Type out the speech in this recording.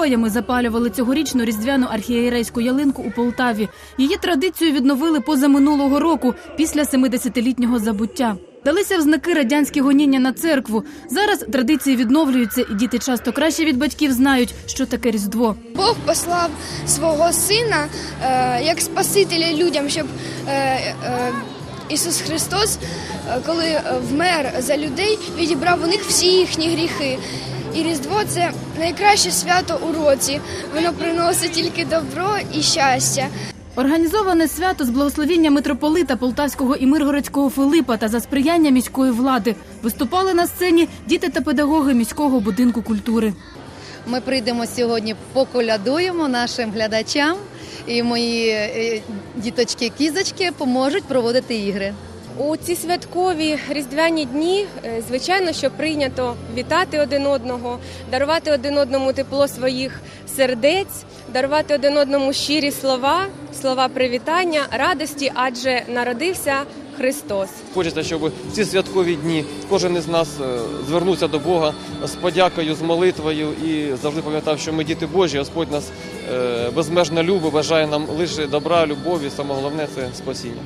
конвоями запалювали цьогорічну різдвяну архієрейську ялинку у Полтаві. Її традицію відновили позаминулого року після 70-літнього забуття. Далися в знаки радянські гоніння на церкву. Зараз традиції відновлюються, і діти часто краще від батьків знають, що таке різдво. Бог послав свого сина е, як Спасителя людям, щоб е, е, Ісус Христос, е, коли е, вмер за людей, відібрав у них всі їхні гріхи. І Різдво це найкраще свято у році. Воно приносить тільки добро і щастя. Організоване свято з благословіння митрополита Полтавського і Миргородського Филипа та за сприяння міської влади виступали на сцені діти та педагоги міського будинку культури. Ми прийдемо сьогодні, поколядуємо нашим глядачам, і мої е, діточки-кізочки поможуть проводити ігри. У ці святкові різдвяні дні, е, звичайно, що прийнято вітати один одного, дарувати один одному тепло своїх сердець, дарувати один одному щирі слова, слова привітання, радості, адже народився Христос. Хочеться, щоб в ці святкові дні кожен із нас е, звернувся до Бога з подякою, з молитвою і завжди пам'ятав, що ми діти Божі, Господь нас е, безмежно любить, бажає нам лише добра, любові. Саме головне це спасіння.